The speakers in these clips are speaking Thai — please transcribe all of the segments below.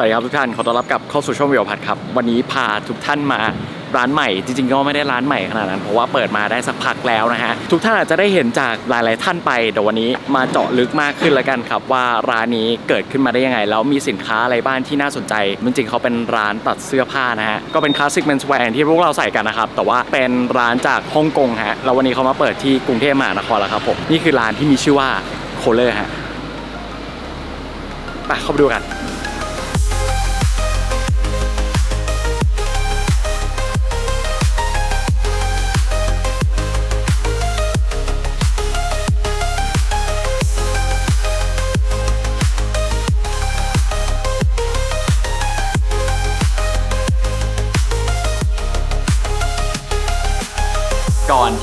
วัสดีครับทุกท่านขอต้อนรับกลับเข้าสู่ช่องวิวพัทครับ วันนี้พาทุกท่านมาร้านใหม่ จริงๆก็ไม่ได้ร้านใหม่ขนาดนั้น เพราะว่าเปิดมาได้สักพักแล้วนะฮะ ทุกท่านอาจจะได้เห็นจากหลาย ๆ ท่านไปแต่วันนี้มาเจาะลึกมากขึ้นแล้วกันครับ ว่าร้านนี้เกิดขึ้นมาได้ยังไง แล้วมีสินค้าอะไรบ้างที่น่าสนใจ จริง ๆ เขาเป็นร้านตัดเสื้อผ้านะฮะ ก็เป็นคลาสสิกเมนส์แวร์ที่พวกเราใส่กันนะครับ แต่ว่าเป็นร้านจากฮ่องกงฮะ แล้ววันนี้เขามาเปิดที่กรุงเทพมหานครแล้วครับผม นี่คือร้านที่มีชื่อว่าโคเลอร์ฮะ ไปเข้าไปดูกัน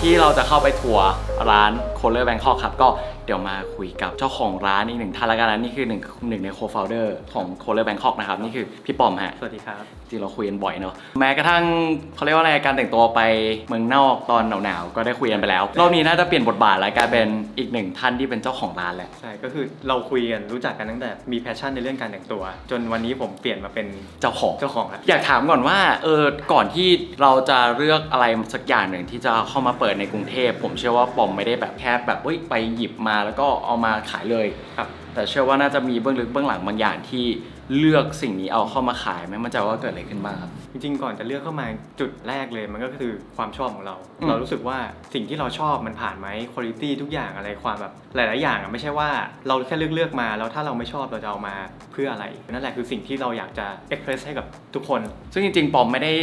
ที่เราจะเข้าไปทัวร์ร้านโคเลอร์แบงคอกครับ ก็เดี๋ยวมาคุยกับเจ้าของร้านอีกหนึ่งท่านละกันนะนี่คือหนึ่งหนึ่งในโคฟาวเดอร์ของโคเลอร์แบงคอกนะครับ นี่คือพี่ปอมฮะ สวัสดีครับจริงเราคุยกันบ่อยเนาะแม้กระทั่งเขาเรียกว่าอะไรการแต่งตัวไปเมืองนอกตอนหนาวๆก็ได้คุยกันไปแล้วรอบนี้น่าจะเปลี่ยนบทบาทแล้วกลายเป็นอีกหนึ่งท่านที่เป็นเจ้าของร้านแหละใช่ก็คือเราคุยกันรู้จักกันตั้งแต่มีแพชชั่นในเรื่องการแต่งตัว จนวันนี้ผมเปลี่ยนมาเป็นเจ้าของเจ้าของแล้วอยากถามก่อนว่าเออก่อนที่เราจะเลือกอะไรสักอย่างหนึ่งที่จะเข้ามาเปิดในกรุงเทพ ผมเชื่อว่าปอมไม่ได้แบบแค่แบบเฮ้ยไปหยิบมาแล้วก็เอามาขายเลยครับแต่เชื่อว่าน่าจะมีเบื้องลึกเบื้องหลังบางอย่างที่ เลือกสิ่งนี้เอาเข้ามาขายไม่มั่นใจว่าเกิดอะไรขึ้นบ้างครับ จริงๆ ก่อนจะเลือกเข้ามาจุดแรกเลยมันก็คือความชอบของเรา อืม เรารู้สึกว่าสิ่งที่เราชอบมันผ่านไหมคุณภาพทุกอย่างอะไรความแบบหลาย ๆ อย่างอะไม่ใช่ว่าเราแค่เลือกเลือกๆมา แล้วถ้าเราไม่ชอบเราจะเอามาเพื่ออะไร นั่นแหละคือสิ่งที่เราอยากจะเอ็กเพรสให้กับทุกคน ซึ่งจริงๆ ปอมไม่ได้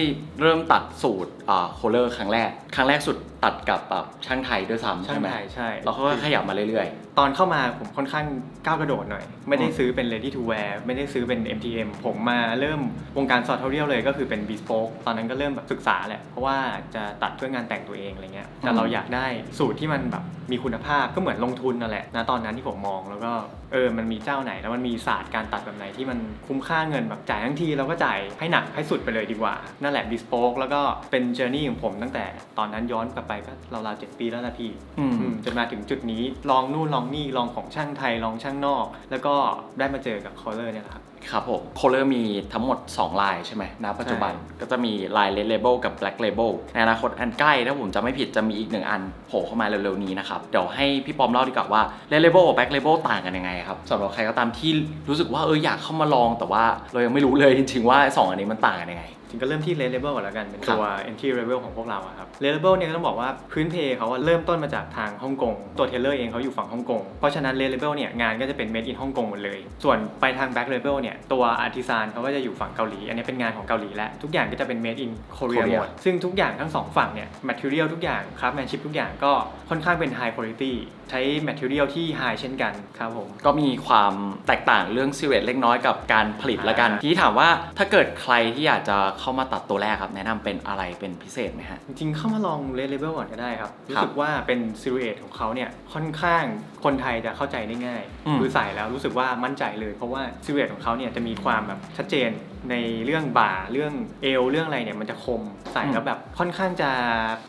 เริ่มตัดสูตรอ่าโคเลอร์ครั้งแรก ครั้งแรกสุดตัดกับแบบช่างไทยด้วยซ้ำช่าใช่งไหมไทยใช่ แล้วเขาก็ขยับมาเรื่อย ตอนเข้ามาผมค่อนข้างก้าวกระโดดหน่อย ไม่ได้อืมซื้อเป็น ready to wear ไม่ได้ซื้อเป็น MTM ผมมาเริ่มวงการซอ t ท r เรียลเลยก็คือเป็น bespoke ตอนนั้นก็เริ่มแบบศึกษาแหละ เพราะว่าจะตัดเพื่องานแต่งตัวเองอะไรเงี้ยแต่เราอยากได้สูตรที่มันแบบมีคุณภาพก็เหมือนลงทุนนั่นแหละนะตอนนั้นที่ผมมองแล้วก็ เออมันมีเจ้าไหน แล้วมันมีศาสตร์การตัดแบบไหนที่มันคุ้มค่าเงินแบบจ่ายทั้งทีเราก็จ่ายให้หนักให้สุดไปเลยดีกว่า นั่นแหละ bespoke แล้วก็เป็น journey ของผมตั้งแต่ตอนนั้นย้อนกลับไปก็ราวๆเจ็ดปีแล้วนะพี่ๆอืมอืมจนมาถึงจุดนี้ลองนู่นลองนี่ลองของช่างไทยลองช่างนอก แล้วก็ได้มาเจอกับคอลเลอร์เนี่ยแหละครับ ครับผมโคเลอร์มีทั้งหมด 2 ลายใช่ไหมณปัจจุบันก็จะมีลาย Red Label กับ Black Label ในอนาคตอันใกล้ถ้าผมจะไม่ผิดจะมีอีกหนึ่งอันโผล่เข้ามาเร็วๆนี้นะครับ เดี๋ยวให้พี่ปอมเล่าดีกว่าว่า Red Label กับ Black Label ต่างกันยังไงครับสำหรับใครก็ตามที่รู้สึกว่าเอออยากเข้ามาลองแต่ว่าเรายังไม่รู้เลยจริงๆว่าสองอันนี้มันต่างกันยังไงจ ริงก็เริ่มที่ Red Label ก่อนแล้วกันเป็นครับตัว entry level ของพวกเราอะครับ Red Label เนี่ยก็ต้องบอกว่าพื้นเพเขาว่าเริ่มต้นมาจากทางฮ่องกงตัวเทเลอร์เองเขาอยู่ฝั่งฮ่องกงเพราะฉะนั้น Red Label เนี่ยงานก็จะเป็น made in ฮ่องกงหมดเลย ส่วนไปทาง Black Label เนี่ยตัว artisan เขาก็จะอยู่ฝั่งเกาหลี อันนี้เป็นงานของเกาหลีและทุกอย่างก็จะเป็น made in Korea Korea หมดซึ่งทุกอย่างทั้งสองฝั่งเนี่ย material ทุกอย่าง craftsmanship ทุกอย่างก็ค่อนข้างเป็น high quality ใช้ material ที่ high เช่นกันครับผม ก็มีความแตกต่างเรื่องซิเวตเล็กน้อยกับการผลิตละกันอ่าทีนี้ถามว่าถ้าเกิดใครที่อยากจะเข้ามาตัดตัวแรกครับ แนะนำเป็นอะไรเป็นพิเศษไหมฮะ จริงๆเข้ามาลอง Red Label ก่อนก็ได้ครับครับ รู้สึกว่าเป็นซิลูเอทของเขาเนี่ยค่อนข้าง คนไทยจะเข้าใจได้ง่ายอืมคือใส่แล้วรู้สึกว่ามั่นใจเลย เพราะว่าซิลูเอทของเขาเนี่ยจะมีความแบบชัดเจนในเรื่องบ่าเรื่องเอวเรื่องอะไรเนี่ยมันจะคมใส่แล้วแบบค่อนข้างจะ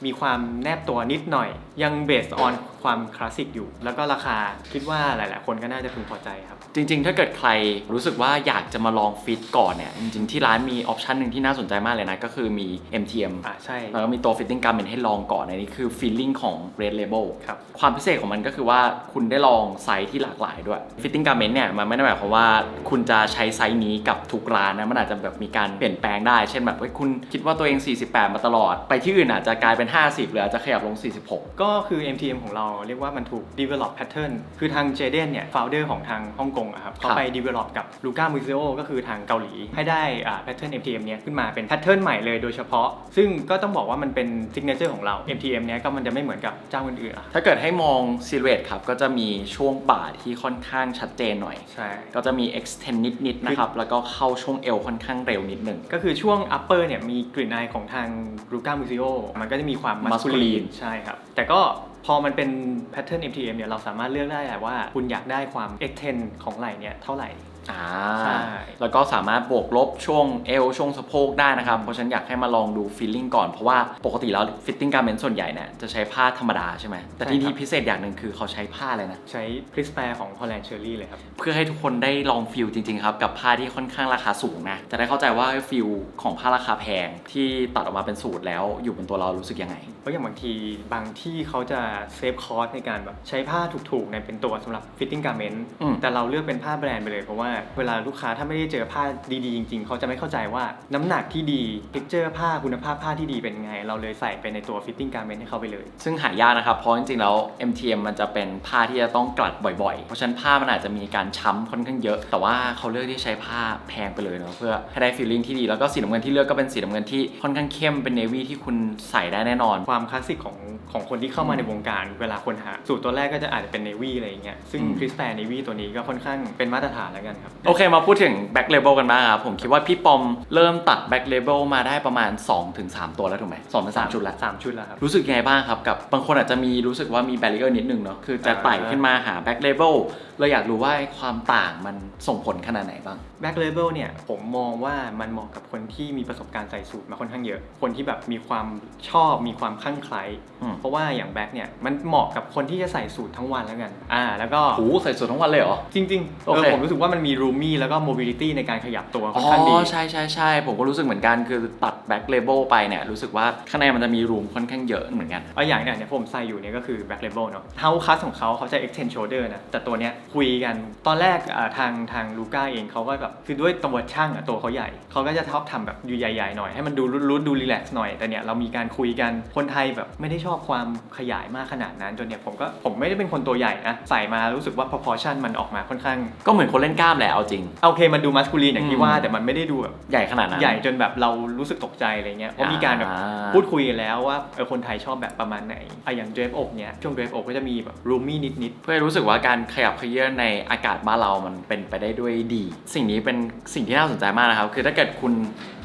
มีความแนบตัวนิดหน่อย ยังเบสออนความคลาสสิกอยู่ แล้วก็ราคาคิดว่าหลาย ๆ คนก็น่าจะพึงพอใจครับ จริง ๆ ถ้าเกิดใครรู้สึกว่าอยากจะมาลองฟิตก่อนเนี่ย จริง ๆ ที่ร้านมีออปชันหนึ่งที่น่าสนใจมากเลยนะ ก็คือมี MTM อ่าใช่ แล้วก็มีตัว fitting garment ให้ลองก่อนอันนี้คือ feeling ของ red label ครับ ความพิเศษของมันก็คือว่าคุณได้ลองไซส์ที่หลากหลายด้วย fitting garment เนี่ยมันไม่ได้หมายความว่าคุณจะใช้ไซส์นี้กับทุกร้านนะมันอาจจะแบบมีการเปลี่ยนแปลงได้ เช่นแบบเฮ้ยคุณคิดว่าตัวเอง 48 มาตลอด ไปที่อื่นอาจจะกลายเป็น 50 หรืออาจจะขยับลง 46 ก็คือ MTM ของเราเรียกว่ามันถูก develop pattern คือทางเจเดนเนี่ย founder ของทางฮ่องกงอะครับเขาไป develop กับลูก้ามูซิโอก็คือทางเกาหลี ให้ได้อ่า pattern MTM เนี่ยขึ้นมาเป็น pattern ใหม่เลยโดยเฉพาะ ซึ่งก็ต้องบอกว่ามันเป็น signature ของเรา MTM เนี่ยก็มันจะไม่เหมือนกับเจ้าอื่นๆอะถ้าเกิดให้มองซิลูเอตครับก็จะมีช่วงบ่าที่ค่อนข้างชัดเจนหน่อย ใช่ ก็จะมี extend นิดๆนะครับ แล้วก็เข้าช่วงเอวค่อนข้างเร็วนิดหนึ่ง ก็คือช่วง upper เนี่ยมีกลิ่นอายของทางลูก้ามูซิโอมันก็จะมีความ Masculine masculine ใช่ครับ แต่ก็พอมันเป็น pattern MTM เนี่ยเราสามารถเลือกได้แหละว่า คุณอยากได้ความ extend ของไหล่เนี่ยเท่าไหร่ อ่าใช่ แล้วก็สามารถบวกลบช่วงเอวช่วงสะโพกได้นะครับ เพราะฉะนันอยากให้มาลองดูฟีลลิ่งก่อน เพราะว่าปกติแล้วฟิตติ้งการเมนส่วนใหญ่เนี่ยจะใช้ผ้าธรรมดาใช่ไหมแต่ที่นี่พิเศษอย่างหนึ่งคือเขาใช้ผ้าเลยนะ ใช้คริสแปรของ Holland Cherry เลยครับ เพื่อให้ทุกคนได้ลองฟิลจริงๆครับกับผ้าที่ค่อนข้างราคาสูงนะจะได้เข้าใจว่าฟิลของผ้าราคาแพงที่ตัดออกมาเป็นสูตรแล้วอยู่บนตัวเรารู้สึกยังไง เพราะอย่างบางทีบางที่เขาจะเซฟคอสในการแบบใช้ผ้าถูกๆในเป็นตัวสำหรับฟิตติ้งการเมนต์อืม แต่เราเลือกเป็นผ้าแบรนด์ไปเลยเพราะว่าเวลาลูกค้าถ้าไม่ได้เจอผ้าดีๆ จริง ๆ เขาจะไม่เข้าใจว่าน้ำหนักที่ดีพิกเจอร์ผ้าคุณภาพผ้าที่ดีเป็นไง เราเลยใส่ไปในตัวฟิตติ้งการเมนต์ให้เขาไปเลย ซึ่งหายากนะครับ เพราะจริงๆ แล้ว MTM มันจะเป็นผ้าที่จะต้องกลัดบ่อยๆ เพราะฉะนั้นผ้ามันอาจจะมีการช้ำค่อนข้างเยอะ แต่ว่าเขาเลือกที่ใช้ผ้าแพงไปเลยเนาะเพื่อให้ได้ฟีลลิ่งที่ดี แล้วก็สีน้ำเงินที่เลือกก็เป็นสีน้ำเงินที่ค่อนข้างเข้ม เป็นเนวี่ที่คุณใส่ได้แน่นอน ความคลาสสิกของของคนที่เข้ามาอืมในวงการ เวลาคนหาสูตรตัวแรกก็จะอาจจะเป็นเนวี่อะไรอย่างเงี้ยซึ่งอืม คริสแปรเนวี่ตัวนี้ก็ค่อนข้างเป็นมาตรฐานแล้วกันครับโอเคมาพูดถึงแบ็ k เลเบลกันบ้างครับ ผมคิดว่าพี่ปอมเริ่มตัดแบ็ k เลเบลมาได้ประมาณ 2-3 ตัวแล้วถูกไหมสองถึงสามชุดแล้วสามชุดแล้วครับ รู้สึกยังไงบ้างครับกับบางคนอาจจะมีรู้สึกว่ามีแบร r เ e อร์นิดนึงเนาะคือจะไต่ขึ้นมาหาแบ็ k เลเบลเราอยากรู้ว่าไอ้ความต่างมันส่งผลขนาดไหนบ้าง แบ็ k เลเ e ลเนี่ยผมมองว่ามันเหมาะกับคนที่มีประสบการณ์ใส่สูตรมาค่อนข้างเยอะ คนที่แบบมีความชอบมีความคลั่งไคล้อืม เพราะว่าอย่างแบ็ k เนี่ยมันเหมาะกับคนที่จะใส่สูตรทั้งวันแล้วกันอ่าแล้วก็โอ้โหใส่สูททั้งวันเลยเหรอ จริงๆโอเอเคอผมรู้สึกว่ามันมีรูมี่แล้วก็โมบิลิตี้ในการขยับตัวค่อ๋อนข้างดี อใช่ใช่ใช่ผมก็รู้สึกเหมือนกันคือตัดแบ็ k เลเบลไปเนี่ยรู้สึกว่าข้างในมันจะมีรูมค่อนข้างเยอะเหมือนกัน เอาอย่างเนี่ยเนี่ยผมใส่อยู่เนี่ยก็คือ back label เนาะเท้าคัสของเขาเขาจะ extend shoulder นะ แต่ตัวเนี้ยคุยกัน ตอนแรกอ่าทางทางลูก้าเองเขาก็แบบคือด้วยตัวช่างอะตัวเขาใหญ่เขาก็จะชอบทำแบบอยู่ใหญ่ๆหน่อยให้มันดูรุดๆดูรีแลกซ์หน่อยแต่เนี่ยเรามีการคุยกันคนไทยแบบไม่ได้ชอบความขยายมากขนาดนั้นจนเนี่ยผมก็ผมไม่ได้เป็นคนตัวใหญ่นะใส่มารู้สึกว่า proportion มันออกมาค่อนข้าง ก็เหมือนคนเล่นกล้ามแหละเอาจริงโอเคมันดูมัสคูลีนอย่างที่ว่าอืมแต่มันไม่ได้ดูแบบใหญ่ขนาดนั้นใหญ่จนแบบเรารู้สึกตกใจอะไรเงี้ยเพราะมีการแบบอ่าพูดคุยกันแล้วว่าเออคนไทยชอบแบบประมาณไหนอะอย่างเดรฟอกเนี้ยช่วงเดรฟอกก็จะมีแบบรูมี่นิดเพื่อให้รู้สึกว่าการขยับเขยื้อนในอากาศบ้านเรามันเป็นไปได้ด้วยดี สิ่งนี้เป็นสิ่งที่น่าสนใจมากนะครับ คือถ้าเกิดคุณ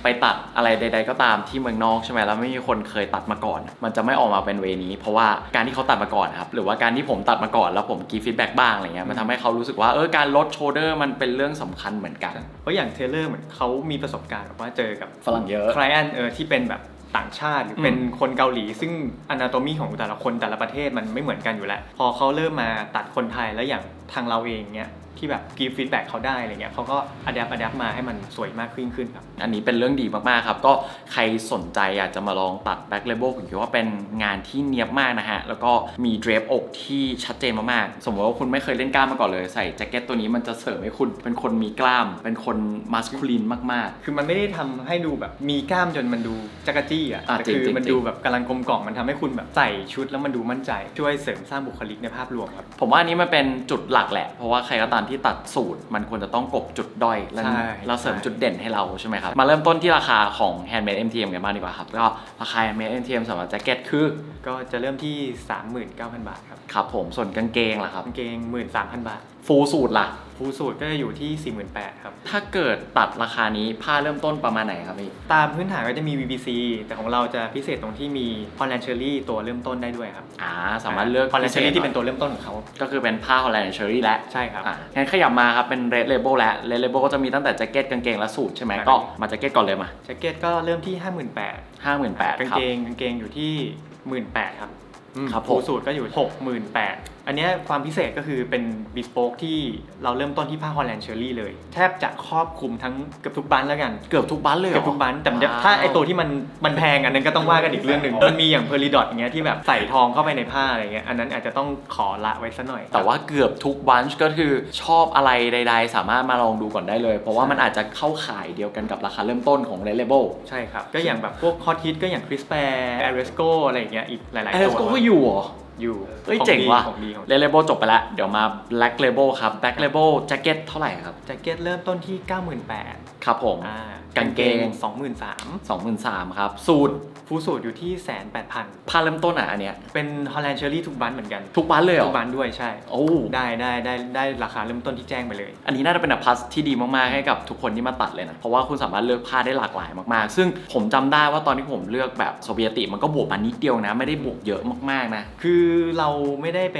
ไปตัดอะไรใด ๆ ก็ตามที่เมืองนอกใช่ไหมแล้วไม่มีคนเคยตัดมาก่อน มันจะไม่ออกมาเป็นเวนี้ เพราะว่าการที่เขาตัดมาก่อนนะครับหรือว่าการที่ผมตัดมาก่อนแล้วผมกีฟีดแบ็กบ้างอะไรเงี้ยมันทำให้เขารู้สึกว่าเออการลดโชเดอร์มันเป็นเรื่องสำคัญเหมือนกันๆเพราะอย่างเทเลอร์เหมือนเขามีประสบการณ์แบบว่าเจอกับฝรั่งเยอะ คล i นเออที่เป็นแบบต่างชาติหรือมเป็นคนเกาหลี ซึ่งอนาโตมีของแต่ละคนแต่ละประเทศมันไม่เหมือนกันอยู่แล้ว พอเขาเริ่มมาตัดคนไทยแล้วอย่าง ทางเราเองเนี้ยที่แบบกีฟีดแบ็กเขาได้อะไรเงี้ยเขาก็อัดแอปอัดแอปมาให้มันสวยมากขึ้นขึ้นครับ อันนี้เป็นเรื่องดีมากๆครับ ก็ใครสนใจอยากจะมาลองตัดแบ็ k เลเบลผมคิดว่าเป็นงานที่เนียบมากนะฮะ แล้วก็มีเดรฟอกที่ชัดเจนมากๆ สมมติว่าคุณไม่เคยเล่นกล้ามมาก่อนเลยใส่แจ็คเก็ตตัวนี้มันจะเสริมให้คุณเป็นคนมีกล้าม เป็นคนมัสคูลินมากคือมันไม่ได้ทำให้ดูแบบมีกล้ามจนมันดูจักรจี้อะอะแต่จริงคือจริงมันจริงดูแบบกำลังกลมกล่อมมันทำให้คุณแบบใส่ชุดแล้วมันดูมั่นใจ ช่วยเสริมสร้างบุคลิกในภาพรวมครับๆผมว่าอันนี้มันเป็นจุดหลักแหละ เพราะว่าใครก็ตามที่ตัดสูตร มันควรจะต้องกลบจุดด้อยและใช่ เราเสริมใช่จุดเด่นให้เราใช่ไหมครับ มาเริ่มต้นที่ราคาของ Handmade MTM กันบ้างดีกว่าครับ ก็ราคา Handmade MTM สำหรับแจ็คเก็ตคือก็จะเริ่มที่ 39,000 บาทครับครับผมส่วนกางเกงล่ะครับ กางเกง 13,000 บาทฟูลสูตรล่ะ ฟูลสูตรก็จะอยู่ที่ 48,000ครับ ถ้าเกิดตัดราคานี้ผ้าเริ่มต้นประมาณไหนครับพี่ ตามพื้นฐานก็จะมี VBC แต่ของเราจะพิเศษตรงที่มี Holland Cherry ตัวเริ่มต้นได้ด้วยครับอ่าสามารถเลือก Holland พิเศษ Cherry ที่เป็นตัวเริ่มต้นของเขา ก็คือเป็นผ้า Holland Cherry และใช่ครับอะงั้นขยับมาครับเป็น Red Label และ Red Label ก็จะมีตั้งแต่แจ็คเก็ตกางเกงและสูทใช่ไหมใช่ก็มาแจ็คเก็ตก่อนเลยมาแจ็คเก็ตก็เริ่มที่ 58,000 58,000กางครับเกงกางเกงอยู่ที่ 18,000ครับอืมครับผมฟูลสูตรก็อยู่ 68,000 อันเนี้ยความพิเศษก็คือเป็นบิสโ k กที่เราเริ่มต้นที่ผ้า Holland Cherry เลย แทบจะครอบคลุมทั้งเกือบทุกบันแล้วกัน เกือบทุกบันเลยเหรเกืออบทุกบันแต่ว้าว ถ้าไอตัวที่มันมันแพงอันนั้นก็ต้องว่ากันอีกเรื่องหนึ่งมันมีอย่างเพอร์ d ดอทอย่างเงี้ยที่แบบใส่ทองเข้าไปในผ้าอะไรเงี้ยอันนั้นอาจจะต้องขอละไว้ซะหน่อย แต่ว่าเกือบทุกบันช์ก็คือชอบอะไรใด ๆ สามารถมาลองดูก่อนได้เลย เพราะว่ามันอาจจะเข้าข่ายเดียวกันกับราคาเริ่มต้นของ Red Label ใช่ครับ ก็อย่างแบบพวกฮอตฮิตก็อย่างคริสแปร์แอริสโกอะไรอย่างเงี้ยอีกหลายๆเอตัสวก็อยู่เหรอ อยู่เฮ้ยของเจ๋งดีว่ะของดีของดี Red Label จบไปแล้ว เดี๋ยวมา Black Label ครับ Black Label แจ็คเก็ตเท่าไหร่ครับ แจ็คเก็ตเริ่มต้นที่ 98,000ครับผม อ่ากางเกง23,000 23,000ครับ สูตรฟูลสูตรอยู่ที่108,000ผ้าเริ่มต้นอะอันเนี้ย เป็นฮอลแลนด์เชอรี่ทุกบันเหมือนกันทุกบันเลยเหรทุอกบันด้วยใช่ โอ้ได้ได้ได้ได้ราคาเริ่มต้นที่แจ้งไปเลย อันนี้น่าจะเป็นอัพลัสที่ดีมากๆให้กับทุกคนที่มาตัดเลยนะ เพราะว่าคุณสามารถเลือกผ้าได้หลากหลายมากๆ ซึ่งผมจำได้ว่าตอนที่ผมเลือกแบบโซเบียติมันก็บวกมานิดเดียวนะ ไม่ได้บวกเยอะมากๆนะ คือคือเราไม่ได้ไป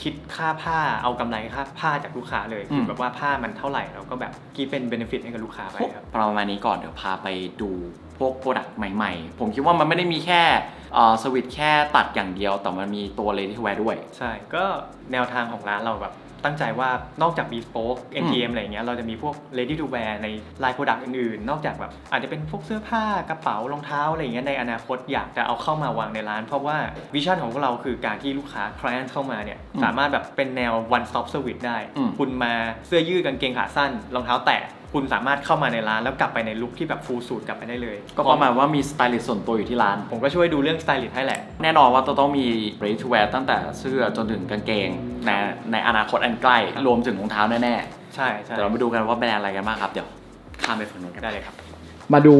คิดค่าผ้าเอากำไรค่าผ้าจากลูกค้าเลยอืม คือแบบว่าผ้ามันเท่าไหร่เราก็แบบกีเป็นเบนฟิตให้กับลูกค้าไปครับ ประมาณนี้ก่อนเดี๋ยวพาไปดูพวกโปรดักต์ใหม่ๆ ผมคิดว่ามันไม่ได้มีแค่สวิตช์แค่ตัดอย่างเดียว แต่มันมีตัว ready to wear ด้วย ใช่ ก็แนวทางของร้านเราแบบตั้งใจว่านอกจาก bespoke MTM อะไรอย่างเงี้ยเราจะมีพวก ready to wear ใน line product อื่นๆ นอกจากแบบอาจจะเป็นพวกเสื้อผ้ากระเป๋ารองเท้าอะไรอย่างเงี้ยในอนาคตอยากจะเอาเข้ามาวางในร้าน เพราะว่าวิชั่นของพวกเราคือการที่ลูกค้า client เข้ามาเนี่ยอืมสามารถแบบเป็นแนว one stop service ได้อืมคุณมาเสื้อยืดกางเกงขาสั้น รองเท้าแตะ คุณสามารถเข้ามาในร้านแล้วกลับไปในลุคที่แบบ full suit กลับไปได้เลยก็ประมาณว่ามีสไตลิสต์ส่วนตัวอยู่ที่ร้าน ผมก็ช่วยดูเรื่อง stylist ให้แหละ แน่นอนว่าต้องมี ready to wear ตั้งแต่เสื้อจนถึงกางเกงในในอนาคตอันใกล้ครับรวมถึงรองเท้าแน่ใช่ๆใช่เดี๋ยวเราไปดูกันว่าแบรนด์อะไรกันบ้างครับ เดี๋ยวข้ามไปฝั่งนู้นกันได้เลยครับ มาดู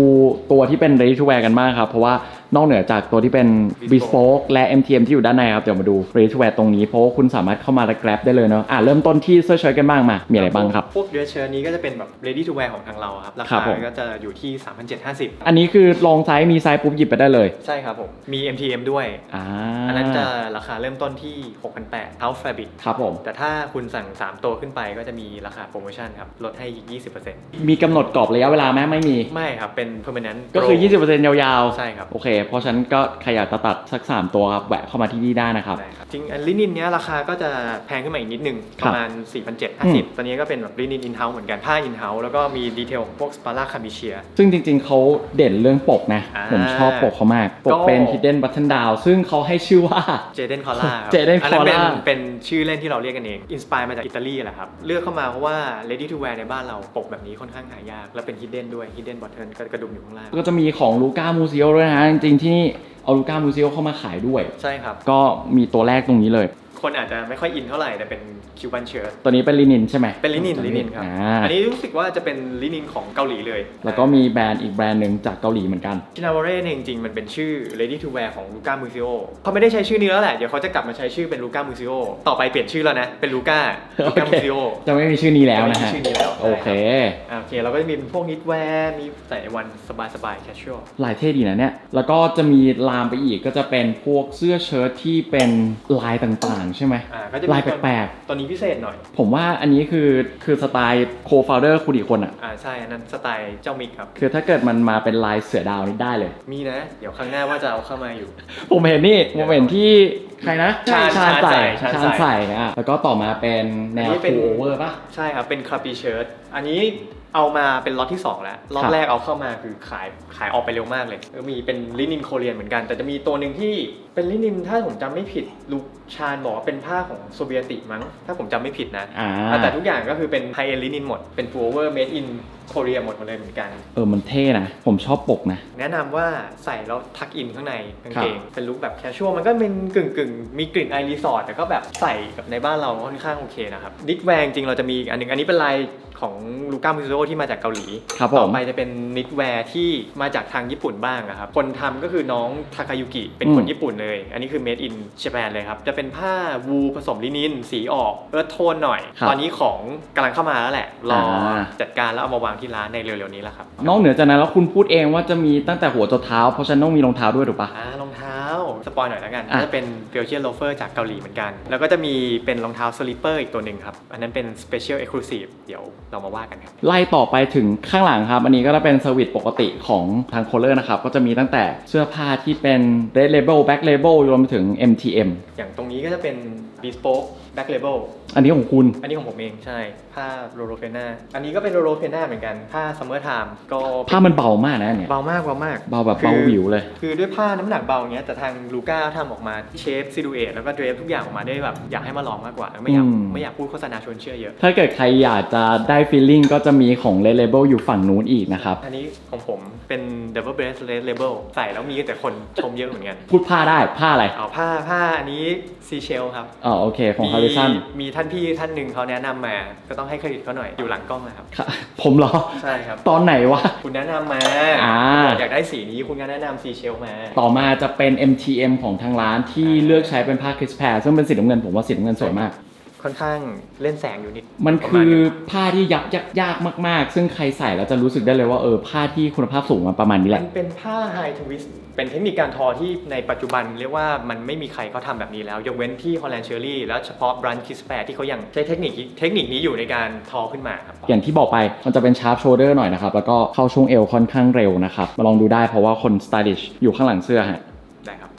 ตัวที่เป็น ready to wear กันบ้างครับ เพราะว่า นอกเหนือจากตัวที่เป็น Bespoke bespoke และ MTM ที่อยู่ด้านในครับ เดี๋ยวมาดู ready to wear ตรงนี้เพราะว่าคุณสามารถเข้ามาและ grab ได้เลยเนาะอะเริ่มต้นที่เสื้อเชิ้ตกันบ้างมา มีอะไรบ้างครับ พวกเดรสเชิ้ตนี้ก็จะเป็นแบบ ready to wear ของทางเราครับ ราครัคาบผมก็จะอยู่ที่ 3,750 อันนี้คือลองไซส์มีไซส์ปุ๊บหยิบไปได้เลย ใช่ครับผม มี MTM ด้วยอ่าอันนั้นจะราคาเริ่มต้นที่ 6,800 House Fabric ครับผม แต่ถ้าคุณสั่ง 3 ตัวขึ้นไปก็จะมีราคาโปรโมชั่นครับ ลดให้อีก 20%มีกำหนดกรอบระยะเวลาไหมไม่มี ไม่ครับ เป็น permanent ก็คือ Pro 20%ยาวๆ ใช่ครับ โอเคเพราะฉะนั้นก็ใครอยากจะตัดสัก 3 ตัวครับแวะเข้ามาที่นี่ได้นะครับได้ครับจริงอันลินินเนี้ยราคาก็จะแพงขึ้นมาอีกนิดนึงคปรับระมาณอืม4,750ตอนนี้ก็เป็นแบบลินิน in house เหมือนกันผ้า in house แล้วก็มีดีเทลของพวกสปาร่าคามิเชียซึ่งจริงๆเขาเด่นเรื่องปกนะอ่าผมชอบปกเขามากปก็กเป็น hidden button down ซึ่งเขาให้ชื่อว่าเจเดนคอล่า Jaden อันนั้นเป็น Collar เป็นชื่อเล่นที่เราเรียกกันเองอินสปายมาจากอิตาลีแหละครับเลือกเข้ามาเพราะว่า ready to wear ในบ้านเราปกแบบนี้ค่อนข้างหายากและเป็น hidden ด้วย hidden button ก็กระดุมอยู่ข้างล่างก็จะมีของลูก้ามูซิโอด้วยนะฮะจริงๆที่นี่เอาลูก้ามูซิโอเข้ามาขายด้วย ใช่ครับ ก็มีตัวแรกตรงนี้เลย คนอาจจะไม่ค่อยอินเท่าไหร่แต่เป็นคิวบันเชิร์ตตัวนี้เป็นลินินใช่ไหมเป็นลินินลินินครับอ่าอันนี้รู้สึกว่าจะเป็นลินินของเกาหลีเลย แล้วก็มีแบรนด์อีกแบรนด์หนึ่งจากเกาหลีเหมือนกันชินาวาเร่เนี่ยจริงๆ มันเป็นชื่อ ready to wear ของลูก้ามูซิโอเขาไม่ได้ใช้ชื่อนี้แล้วแหละ เดี๋ยวเขาจะกลับมาใช้ชื่อเป็นลูก้ามูซิโอต่อไปเปลี่ยนชื่อแล้วนะ เป็นลูก้าลูก้ามูซิโอจะไม่มีชื่อนี้แล้วนะฮะจะไม่มีชื่อนี้แล้วโอเคอ่าโอเคเราก็จะมีพวกนิดแวร์มีใส่ในวันสบายๆ casual ลายเท่ดีนะเนี่ยแล้วก็จะมีลามไปอีกก็จะเป็นพวกเสื้อเชิ้ตที่เป็นลายต่างๆใช่ไหมอ่าก็จะมีลายแปลกตัวนี้พิเศษหน่อยๆผมว่าอันนี้คือคือสไตล์โคฟ o u เดอร์คุณอีกคนอะอ่าใช่อันนั้นสไตล์เจ้ามิกครับ คือถ้าเกิดมันมาเป็นลายเสือดาวนี่ได้เลย มีนะ เดี๋ยวครั้งหน้าว่าจะเอาเข้ามาอยู่ ผมเห็นนี่ผมเห็นที่ใครนะชาญชาญใส่ชาญใส่ชาญใส่อะแล้วก็ต่อมาเป็นแนวอันนี้เป็นทูโอเวอร์ป่ะใช่ครับเป็นคาปีเชิร์ตอันนี้ เอามาเป็นล็อตที่ 2 แล้ว ล็อครัตบแรกเอาเข้ามาคือขายขายออกไปเร็วมากเลยแล้วมีเป็นลินินโคเรียนเหมือนกัน แต่จะมีตัวหนึ่งที่เป็นลินินถ้าผมจำไม่ผิดลูกชาญบอกว่าเป็นผ้าของโซเวียติมั้ง ถ้าผมจำไม่ผิดนะอ่าแต่ทุกอย่างก็คือเป็นไฮเอ็นลินินหมด เป็นฟูเวอร์เมดอิน โคเรียหมดหมดเลยเหมือนกัน เออมันเท่นะ ผมชอบปกนะ แนะนำว่าใส่แล้วทักอินข้างในกางเกงครับเป็นลุคแบบแคชชวลมันก็เป็นกึ่งกึ่งๆมีกลิ่นไอรีสอร์ทแต่ก็แบบใส่กับในบ้านเราค่อนข้างโอเคนะครับนิดแวร์จริงๆเราจะมีอีกอันหนึงอันนี้เป็นลายของลูก้ามิโซที่มาจากเกาหลีครับผมต่อไปจะเป็นนิดแวร์ที่มาจากทางญี่ปุ่นบ้างนะครับ คนทำก็คือน้องทาคายุกิเป็นคนญี่ปุ่นเลย อันนี้คือ made in Japan เลยครับ จะเป็นผ้าวูผสมลินิน สีออกเอิร์ธโทนหน่อยครับตอนนี้ของกำลังเข้ามาแล้วแหละรออาจัดการแล้วเอามาวางที่ร้านในเร็วๆนี้แล้วครับนอกเหนือจากนั้นแล้วคุณพูดเองว่าจะมีตั้งแต่หัวจนเท้า เพราะฉะนันต้องมีรองเท้าด้วยถูกปะ อ่ารองเท้าสปอยหน่อยแล้วกันอะก็จะเป็นเ e ลเชีย l โลเฟอร์จากเกาหลีเหมือนกัน แล้วก็จะมีเป็นรองเท้าสลิปเปอร์อีกตัวหนึ่งครับ อันนั้นเป็น Special Exclusive เดี๋ยวเรามาว่ากันครับ ไล่ต่อไปถึงข้างหลังครับ อันนี้ก็จะเป็นสวิตปกติของทางโคเลอร์นะครับ ก็จะมีตั้งแต่เสื้อผ้าที่เป็น red label black label รวมไปถึง MTM อย่างตรงนี้ก็จะเป็น Bespoke Back Label อันนี้ของคุณ อันนี้ของผมเองใช่ ผ้าโรโรเพนาอันนี้ก็เป็นโรโรเพนาเหมือนกัน ผ้า Summer Time ก็ผ้ามันเบามากนะเนี่ย เบามากเบามากเบาแบบคือเบาหวิวเลย คือด้วยผ้าน้ำหนักเบาอย่างเงี้ยแต่ทางลูก้าทำออกมาเชฟซิลูเอทแล้วก็เดรฟทุกอย่างออกมาได้แบบอยากให้มาลองมากกว่าไม่อยากอืมไม่อยากพูดโฆษณาชวนเชื่อเยอะ ถ้าเกิดใครอยากจะได้ feeling ก็จะมีของ red label อยู่ฝั่งนู้นอีกนะครับ อันนี้ของผมเป็น double breast red label ใส่แล้วมีแต่คนชมเยอะเหมือนกัน พูดผ้าได้ผ้าอะไรเอาผ้าผ้าอันนี้ซีเชลครับอ๋อโอเคของมี Harrison มีท่านพี่ท่านหนึ่งเขาแนะนำมา ก็ต้องให้เครดิตเขาหน่อยอยู่หลังกล้องนะครับ ค่ะผมเหรอ ใช่ครับ ตอนไหนวะ คุณแนะนำมาอ่าบอกอยากได้สีนี้คุณก็แนะนำซีเชลมา ต่อมาจะเป็น MTM ของทางร้านที่เลือกใช้เป็นผ้าคริสแพรซึ่งเป็นสีน้ำเงินผมว่าสีน้ำเงินสวยมาก ค่อนข้างเล่นแสงอยู่นิด มันประาคืณอเยผ้าที่ยับยักยากมาก ๆ ซึ่งใครใส่แล้วจะรู้สึกได้เลยว่าเออผ้าที่คุณภาพสูงมันประมาณนี้แหมัละนเป็นผ้าไฮทวิสต์เป็นเทคนิคการทอที่ในปัจจุบันเรียกว่ามันไม่มีใครเขาทำแบบนี้แล้ว ยกเว้นที่ฮอลแลนด์เชอรี่แล้วเฉพาะบรันคิสแปรที่เขายังใช้เทคนิคเทคนิคนี้อยู่ในการทอขึ้นมาครับ อย่างที่บอกไปมันจะเป็นชาร์ปโชเดอร์หน่อยนะครับแล้วก็เข้าช่วงเอวค่อนข้างเร็วนะครับมาลองดูได้เพราะว่าคนสไตลิชอยู่ข้างหลังเสื้อฮะไ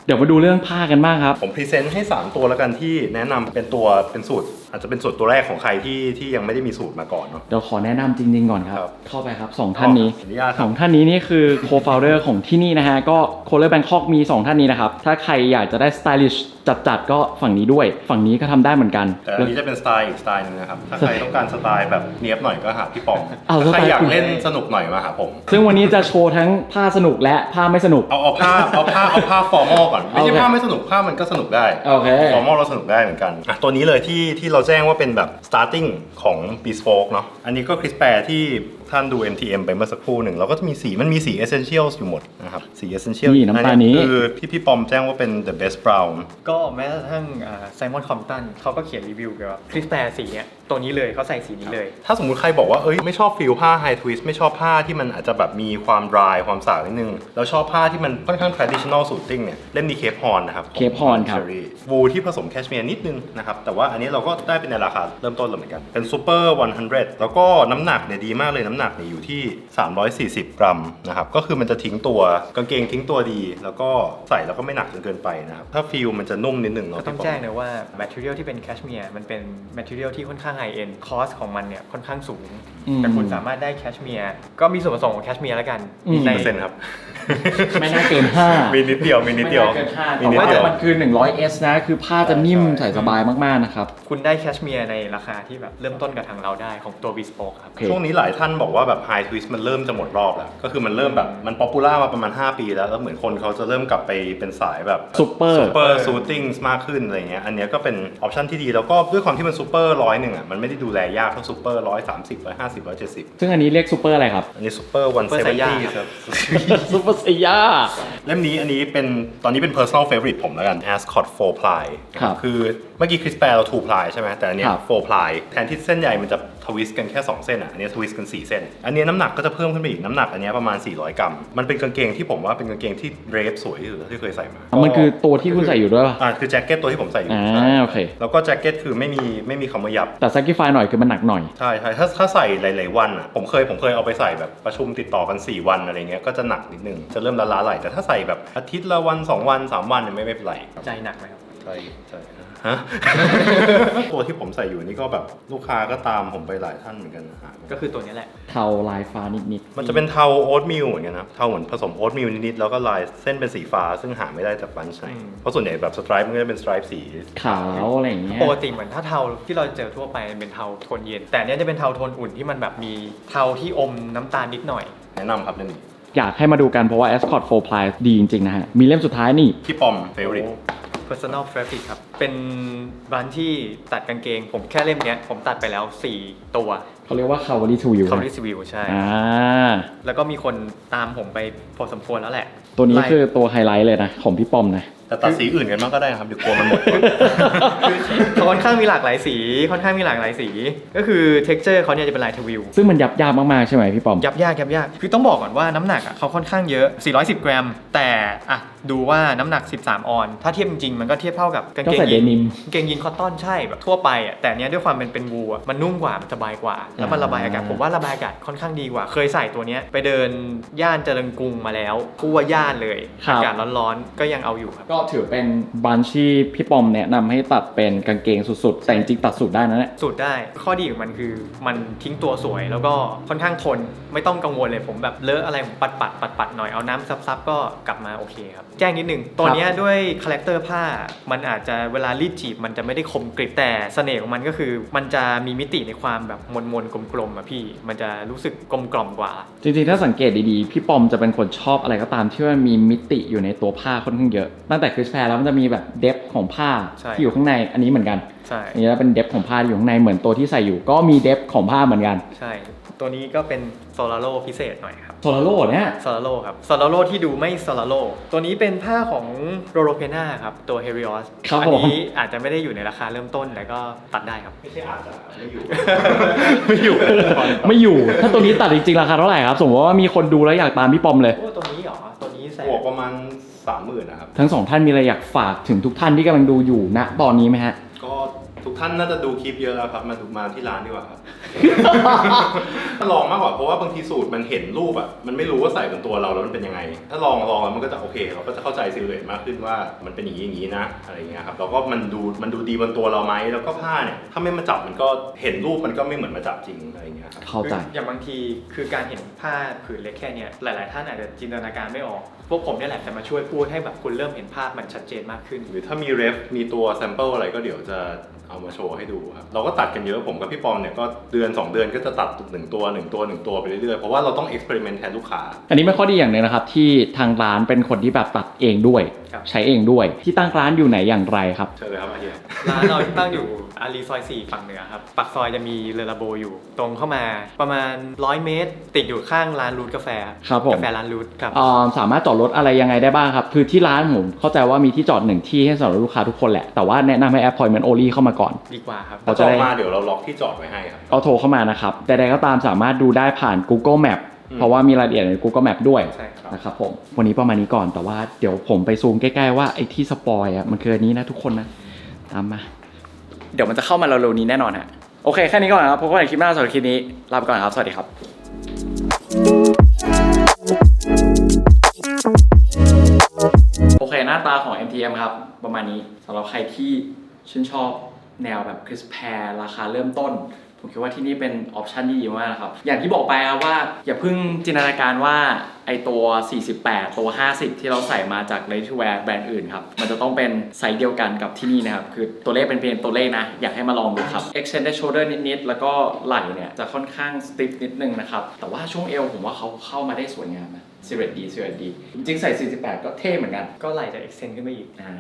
ด้ครับเดี๋ยวมาดูเรื่องผ้ากันบ้างครับ ผมพรีเซนต์ให้ 3 ตัวแล้วกันที่แนะนำเป็นตัวเป็นสูตร อาจจะเป็นสูตรตัวแรกของใครที่ที่ยังไม่ได้มีสูตรมาก่อนเนาะเดี๋ยวขอแนะนำจริง ๆ ก่อนครับครับ เข้าไปครับสองท่านนี้ขออนุญาตครับสองท่านนี้นี่คือโคฟาวเดอร์ของที่นี่นะฮะ ก็โคเลอร์แบงคอกมี 2 ท่านนี้นะครับ ถ้าใครอยากจะได้สไตลิชจัดๆก็ฝั่งนี้ด้วย ฝั่งนี้ก็ทำได้เหมือนกัน แต่อันนี้จะเป็นสไตล์อีกสไตล์หนึงนะครับ ถ้าใครต้องการสไตล์แบบเนี้ยบหน่อยก็หาพี่ปอมเอาถ้าใครสไตล์อยากคุณเล่นสนุกหน่อยมาหาผม ซึ่งวันนี้จะโชว์ทั้งผ้าสนุกและผ้าไม่สนุก เอาเอาผ้าเอาผ้าเอาผ้าฟอร์มอลก่อน ไม่ใช่โอเคผ้าไม่สนุกผ้ามันก็สนุกได้โอเค ฟอร์มอลเราสนุกได้เหมือนกันอะตัวนี้เลยที่ที่เราแจ้งว่าเป็นแบบ starting ของ bespoke เนาะอันนี้ก็คริสแปรที่ ท่านดู MTM ไปเมื่อสักครู่หนึ่งเราก็จะมีสีมันมีสี essentials อยู่หมดนะครับ สี essential นี่น้ำตาลนี้คือที่พี่ปอมแจ้งว่าเป็น the best brown ก็แม้กระทั่งไซมอนคอมตันเขาก็เขียนรีวิวเกี่ยวกับคริสแปรสีเนี้ยตัวนี้เลยเขาใส่สีนี้เลย ถ้าสมมุติใครบอกว่าเอ้ยไม่ชอบฟิลผ้าไฮทวิสต์ไม่ชอบผ้าที่มันอาจจะแบบมีความดรายความสาวนิดนึง แล้วชอบผ้าที่มันค่อนข้าง traditional suiting เนี่ยเล่มนี้เคปฮอนนะครับ Cape Horn ครับ วูที่ผสมแคชเมียร์นิดนึงนะครับ แต่ว่าอันนี้เราก็ได้เป็นในราคาเริ่มต้นเลยเหมือนกันเป็นซูเปอร์100 แล้วก็น้ำหนักเนี่ยดีมากเลยน้ำหนักเนี่ยอยู่ที่ 340 กรัมนะครับ ก็คือมันจะทิ้งตัวกางเกงทิ้งตัวดี แล้วก็ใส่แล้วก็ไม่หนักจนเกินไปนะครับ ถ้าฟิลมันจะนุ่มนิดนึงเนาะก็ต้องแจ้งนะว่า material ที่เป็นแคชเมียร์มันเป็น material ที่ค่อนข้างไฮเอ็นคอสของมันเนี่ยค่อนข้างสูงอืมแต่คุณสามารถได้แคชเมียร์ก็มีส่วนผสมของแคชเมียร์แล้วกันอืมในเปอร์เซ็นต์ครับไม่น่าเกินห้ามีนิดเดียวมีนิดเดียวไม่น่าเกินห้ามีแต่นิดว่าเดียวมันคือ 100S นะ คือผ้าจะนิ่มใช่ใส่สบายมากๆนะครับ คุณได้แคชเมียร์ในราคาที่แบบเริ่มต้นกับทางเราได้ของตัว bespoke ครับโอเคช่วงนี้หลายท่านบอกว่าแบบไฮทวิสต์มันเริ่มจะหมดรอบแล้ว ก็คือมันเริ่มแบบมันป๊อปปูล่ามาประมาณ 5 ปีแล้ว แล้วเหมือนคนเขาจะเริ่มกลับไปเป็นสายแบบ Super ซูเปอร์ซูติ้งมากขึ้นอะไรเงี้ยอันเนี้ยก็เป็นออปชันที่ดี แล้วก็ด้วยความที่มันซูเปอร์ร้อยหนึ่งอะมันไม่ได้ดูแลยากเท่าซูเปอร์ร้อยสามสิบร้อยห้าสิบร้อยเจ็ดสิบซึ่งอันนี้เรียกซูเปอร์อะไรครับอันนี้ซูเปอร์วันเซ Super เวน Saiyan ตี้ครับซูเปอร์ซียาเล่มนี้อันนี้เป็นตอนนี้เป็น personal favorite ผมแล้วกัน Ascot 4 ply ครับคือเมื่อกี้คริสแปรเรา 2 ply ใช่ไหมแต่อันเนี้ยครับ4 ply แทนที่เส้นใหญ่มันจะท วิสต์กันแค่ 2 เส้นอะ อันเนี้ยทวิสต์กัน 4 เส้น อันเนี้ยน้ำหนักก็จะเพิ่มขึ้นไปอีก น้ำหนักอันเนี้ยประมาณ 400 กรัม มันเป็นกางเกงที่ผมว่าเป็นกางเกงที่เรฟสวยที่สุดที่เคยใส่มา มันคือตัวที่คุณใส่อยู่ด้วยป่ะ อ่าคือแจ็คเก็ตตัวที่ผมใส่อยู่อ่าใช่โอเค แล้วก็แจ็คเก็ตคือไม่มีไม่มีคำว่ายับ แต่ sacrifice หน่อยคือมันหนักหน่อย ใช่ใช่ถ้าถ้าใส่หลาย ๆ วันอะ ผมเคยผมเคยเอาไปใส่แบบประชุมติดต่อกัน 4 วันอะไรเงี้ย ก็จะหนักนิดนึง จะเริ่มละล้าไหลแต่ถ้าใส่แบบอาทิตย์ละวัน 2 วัน 3 วันเนี่ยไม่ไม่เป็นไรใจหนักไหมครับ ใช่ใช่ ฮะ ตัวที่ผมใส่อยู่นี่ก็แบบลูกค้าก็ตามผมไปหลายท่านเหมือนกันนะฮะก็คือตัวนี้แหละ เทาลายฟ้านิดๆมันจะเป็นเทาโอ๊ตมิลเหมือนกันนะ เทาเหมือนผสมโอ๊ตมิลนิดๆแล้วก็ลายเส้นเป็นสีฟ้า ซึ่งหาไม่ได้จากบันช์ไหนอืม เพราะส่วนใหญ่แบบสไตรป์มันก็จะเป็นสไตรป์สี ขาวอะไรอย่างเงี้ย ปกติเหมือนถ้าเทาที่เราเจอทั่วไปเป็นเทาโทนเย็น แต่อันเนี้ยจะเป็นเทาโทนอุ่นที่มันแบบมีเทาที่อมน้ำตาลนิดหน่อย แนะนำครับเล่มนี้อยากให้มาดูกันเพราะว่า Escort 4 ply ดีจริงๆนะฮะ มีเล่มสุดท้ายนี่ที่ปอมเฟเวอริต personal fabric ครับ เป็นร้านที่ตัดกางเกง ผมแค่เล่มเนี้ย ผมตัดไปแล้ว 4 ตัวเขาเรียกว่า Cavalry to You เขารีวิวใช่ อ่า แล้วก็มีคนตามผมไปพอสมควรแล้วแหละตัวนี้ไล่คือตัวไฮไลท์เลยนะ ของพี่ปอมนะ แต่ตัดสีอื่นกันบ้างก็ได้ครับเดี๋ยวกลัวมันหมดเขาค่อนข้างมีหลากหลายสีค่อนข้างมีหลากหลายสี ก็คือ texture เขาเนี่ยจะเป็นลายทวิวซึ่งมันยับยากมากๆใช่ไหมพี่ปอม ยับยากยับยากคือต้องบอกก่อนว่าน้ำหนักอะเขาค่อนข้างเยอะ 410 กรัม แต่อะดูว่าน้ำหนัก 13 ออน ถ้าเทียบจริงๆมันก็เทียบเท่ากับกางก็เกงใส่ยีน denim กางเกงยีนคอตตอนใช่แบบทั่วไปอะแต่อันเนี้ยด้วยความเป็นเป็นวูอะมันนุ่มกว่ามันสบายกว่า แล้วมันระบายอากาศผมว่าระบายอากาศค่อนข้างดีกว่า เคยใส่ตัวเนี้ยไปเดินย่านเจริญกรุงมาแล้วทั่วย่านเลยครับอากาศร้อนๆก็ยังเอาอยู่ครับก็ถือเป็นบันชี่พี่ปอมแนะนำให้ตัดเป็นกางเกงสุดๆ แต่จริงๆตัดสุดได้นะเนี่ย สูตรได้ข้อดีของมันคือมันทิ้งตัวสวยแล้วก็ค่อนข้างทนไม่ต้องกังวลเลยผมแบบเลอะอะไรผมปัดปัดปัดปัดๆหน่อยเอาน้ำซับๆก็กลับมาโอเคครับ แจ้งนิดนึงตัวเนี้ยด้วยคาแรคเตอร์ผ้า มันอาจจะเวลารีดจีบมันจะไม่ได้คมกริบแต่เสน่ห์ของมันก็คือ มันจะมีมิติในความแบบมนมนๆกลมๆอะพี่ มันจะรู้สึกกลมกล่อมกว่า จริงๆ ถ้าสังเกตดีๆ พี่ปอมจะเป็นคนชอบอะไรก็ตามที่มันมีมิติอยู่ในตัวผ้าค่อนข้างเยอะ ตั้งแต่คริสแพรแล้วมันจะมีแบบเดฟของผ้าใช่ที่อยู่ข้างในอันนี้เหมือนกันใช่อันนี้เป็นเดฟของผ้าที่อยู่ข้างในเหมือนตัวที่ใส่อยู่ ก็มีเดฟของผ้าเหมือนกัน ใช่ ตัวนี้ก็เป็นโซลาโ o พิเศษหน่อยครับโซลาโร่เนี่ยโซลาโ o ครับโซลาโ o ที่ดูไม่โซลาโ o ตัวนี้เป็นผ้าของโรโรเพนาครับตัวเฮริออสครับอัผมนี้อาจจะไม่ได้อยู่ในราคาเริ่มต้นแต่ก็ตัดได้ครับไม่ใช่อาจจะไม่อยู่ไม่อยู่ไม่อยู่ ถ้าตัวนี้ตัดจริงๆราคาเท่าไหร่ครับสมมติว่ามีคนดูแล้วอยากตามพี่ปอมเลยโอ้ตัวนี้เหรอตัวนี้แสนบวกประมาณ สามหมื่นนะครับ ทั้งสองท่านมีอะไรอยากฝากถึงทุกท่านที่กำลังดูอยู่ณตอนนี้ไหมฮะ ก็ทุกท่านน่าจะดูคลิปเยอะแล้วครับ มาดูมาที่ร้านดีกว่าครับ ลองมากกว่าเพราะว่าบางทีสูตรมันเห็นรูปอะมันไม่รู้ว่าใส่บนตัวเราแล้วมันเป็นยังไง ถ้าลองลองแล้วมันก็จะโอเค เราก็จะเข้าใจซิลเลตมากขึ้นว่ามันเป็นอย่างนี้อย่างนี้นะอะไรอย่างเงี้ยครับแล้วก็มันดูมันดูดีบนตัวเราไหมแล้วก็ผ้าเนี่ยถ้าไม่มาจับมันก็เห็นรูปมันก็ไม่เหมือนมาจับจริงอะไรอย่างเงี้ยครับ เข้าใจอย่างบางทีคือการเห็นผ้าผืนเล็กแค่เนี้ยหลาย ๆ ท่านอาจจะจินตนาการไม่ออก พวกผมเนี่ยแหละจะมาช่วยพูดให้แบบคุณเริ่มเห็นภาพมันชัดเจนมากขึ้น หรือถ้ามีเรฟมีตัวแซมเปิลอะไรก็เดี๋ยวจะเอามาโชว์ให้ดูครับ เราก็ตัดกันเยอะผมกับพี่ปอมเนี่ยก็เดือน 2 เดือนก็จะตัดหนึ่งตัวหนึ่งตัวหนึ่งตัวไปเรื่อยๆ เพราะว่าเราต้องเอ็กซ์เพร์เมนต์แทนลูกค้า อันนี้เป็นข้อดีอย่างหนึ่งนะครับ ที่ทางร้านเป็นคนที่แบบตัดเองด้วยครับ ใช้เองด้วย ที่ตั้งร้านอยู่ไหนอย่างไรครับ เชิญเลยครับอาเฮียร้านเราตั้งอยู่อารีซอย 4 ฝั่งเหนือครับปักซอยจะมีเรือลาโบอยู่ ตรงเข้ามาประมาณ 100 เมตร ติดอยู่ข้างร้านรูทกาแฟครับผม กาแฟร้านรูทครับ อ่าสามารถจอดรถอะไรยังไงได้บ้างครับ คือที่ร้านผมเข้าใจว่ามีที่จอดหนึ่งที่ให้สำหรับลูกค้าทุกคนแหละ แต่ว่าแนะนำให้ appointment only เข้ามาก่อน ดีกว่าครับ เราจจะอได้ดมาเดี๋ยวเราล็อกที่จอดไว้ให้ครับ ก็โทรเข้ามานะครับแต่ใดก็ตามสามารถดูได้ผ่าน Google Map อืม เพราะว่ามีรายละเอียดใน Google Map ด้วยใช่ครับนะครับผมวันนี้ประมาณนี้ก่อนแต่ว่าเดี๋ยวผมไปซูมใกล้ๆว่าไอ้ที่สปอยอะมันคืออันนี้นะทุกคนนะตามมาเดี๋ยวมันจะเข้ามาเร็วๆนี้แน่นอนฮะโอเคแค่นี้ก่อนนะครับพบกันในคลิปหน้าสำหรับคลิปนี้ลาไปก่อนครับ สวัสดีครับโอเคหน้าตาของ MTM ครับ ประมาณนี้สำหรับใครที่ชื่นชอบแนวแบบคริสแพรราคาเริ่มต้น ผมคิดว่าที่นี่เป็นออปชันที่ดีมากนะครับ อย่างที่บอกไปครับว่า อย่าเพิ่งจินตนาการว่าไอตัว 48 ตัว 50 ที่เราใส่มาจาก Ready to Wear แบรนด์อื่นครับ มันจะต้องเป็นไซส์เดียวกันกับที่นี่นะครับ คือตัวเลขเป็นเพียงตัวเลขนะ อยากให้มาลองดูครับ extended shoulder นิด ๆ แล้วก็ไหล่เนี่ย จะค่อนข้าง stiff นิดนึงนะครับ แต่ว่าช่วงเอวผมว่าเขาเข้ามาได้สวยงามนะ สิเรตดีสิเรตดีจริงๆใส่ 48 ก็เท่เหมือนกันก็ไหลจะ extend ขึ้นไปอีกอ่า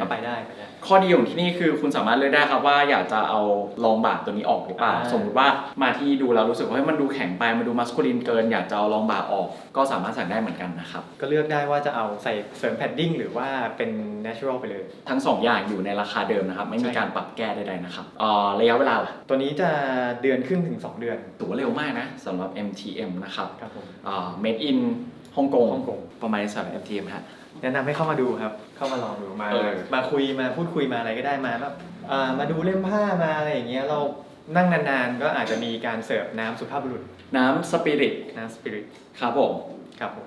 ก็ไปได้ไปได้ ข้อดีของที่นี่คือคุณสามารถเลือกได้ครับว่าอยากจะเอารองบากตัวนี้ออกหรือเปล่า อ่า สมมุติว่ามาที่ดูแล้วรู้สึกว่าเฮ้ยมันดูแข็งไป มันดูมัสคูลินเกิน อยากจะเอารองบากออก ก็สามารถสั่งได้เหมือนกันนะครับ ก็เลือกได้ว่าจะเอาใส่เสริมแพดดิ้งหรือว่าเป็น natural ไปเลย ทั้งสองอย่างอยู่ในราคาเดิมนะครับ ไม่มีใช่ การปรับแก้ใดๆนะครับอ่าระยะเวลาล่ะตัวนี้จะเดือนครึ่งถึง 2 เดือนถือว่าเร็วมากนะสำหรับ MTM นะครับครับผมอ่า made in ฮ่องกงฮ่องกงประมาณสำหรับ MTM ฮะแนะนำให้เข้ามาดูครับ เข้ามาลองดูมา เออ มาคุยมาพูดคุยมาอะไรก็ได้มาแบบอ่ามาดูเล่มผ้ามาอะไรอย่างเงี้ยเรานั่งนานๆ ก็อาจจะมีการเสิร์ฟน้ำสุภาพบุรุษน้ำสปิริตน้ำสปิริตครับผม ครับผม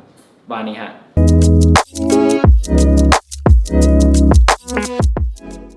บานนี้ฮะ